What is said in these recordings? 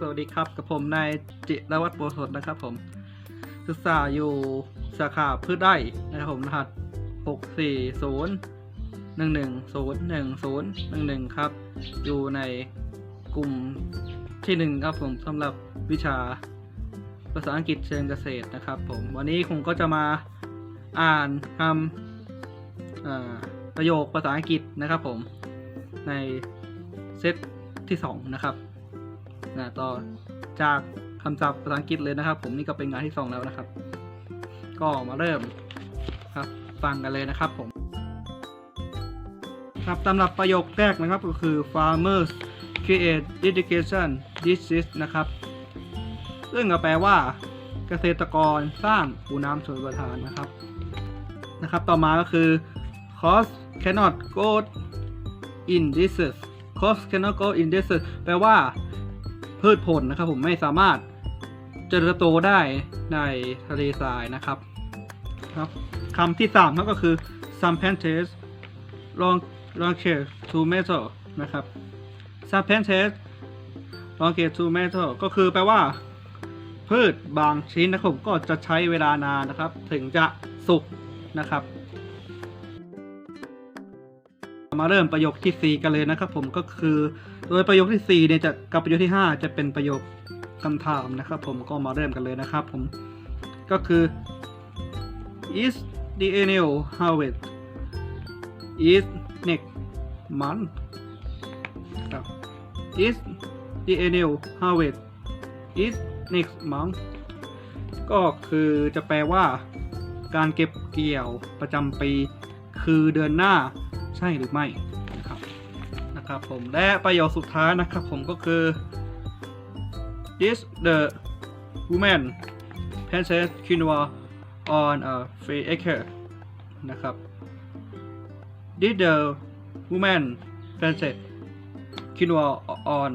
สวัสดีครับกับผมนายจิรวัตรโปรสดนะครับผม ศึกษาอยู่สาขาพืชไร่นะครับผมรหัส 6 4 0 1 1 0 1 0 1 1ครับ อยู่ในกลุ่มที่ 1 ครับผมสำหรับวิชาภาษาอังกฤษเชิงเกษตรนะครับผม วันนี้ผมก็จะมาอ่านคำประโยคภาษาอังกฤษนะครับผมในเซตที่ 2 นะครับ นะต่อจากคำศัพท์ภาษาอังกฤษเลยนะครับ ผมนี่ก็เป็นงานที่สองแล้วนะครับ ก็มาเริ่มครับฟังกันเลยนะครับผม ครับสำหรับประโยคแรกนะครับก็คือ farmers create education disease นะครับ ซึ่งก็แปลว่า เกษตรกรสร้างปูน้ำชนประทานนะครับ นะครับ ต่อมาก็คือ cost cannot go in disease cost cannot go in disease แปลว่า พืชผลนะครับผมไม่สามารถเจริญเติบโตได้ในทะเลทรายนะครับครับคำที่สามก็คือ some plants long long care to metal นะครับ some plants long care to metal ก็คือแปลว่า พืชบางชิ้นนะครับก็จะใช้เวลานานนะครับ ถึงจะสุกนะครับ มาเริ่มประโยคที่ 4 กันเลยนะครับผมก็คือ โดยประโยคที่4เนี่ยจะกับประโยคที่ 5 จะเป็นประโยคคำถามนะครับผมก็มาเริ่มกันเลยนะครับผมก็คือ is the annual harvest is next month ครับ is the annual harvest is next month ก็คือจะแปลว่าการเก็บเกี่ยวประจำปี คือเดือนหน้า ใช่หรือไม่นะครับนะครับผมและประโยคสุดท้ายนะครับผมก็คือ this the woman planted quinoa on a free acre นะครับ this the woman planted quinoa on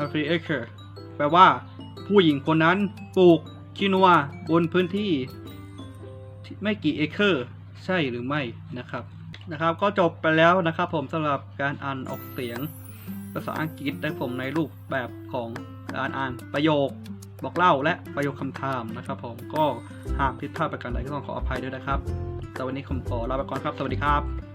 a free acre แปลว่าผู้หญิงคนนั้นปลูกคินัวบนพื้นที่ที่ไม่กี่เอเคอร์ ใช่หรือไม่นะครับ นะครับ ก็จบไปแล้วนะครับ ผมสำหรับการอ่านออกเสียง ภาษาอังกฤษได้ผมในรูปแบบของการอ่านประโยคบอกเล่าและประโยคคำถามนะครับ ผมก็หากผิดพลาดประการใดก็ต้องขออภัยด้วยนะครับแต่วันนี้ผมขอลาไปก่อนครับ สวัสดีครับ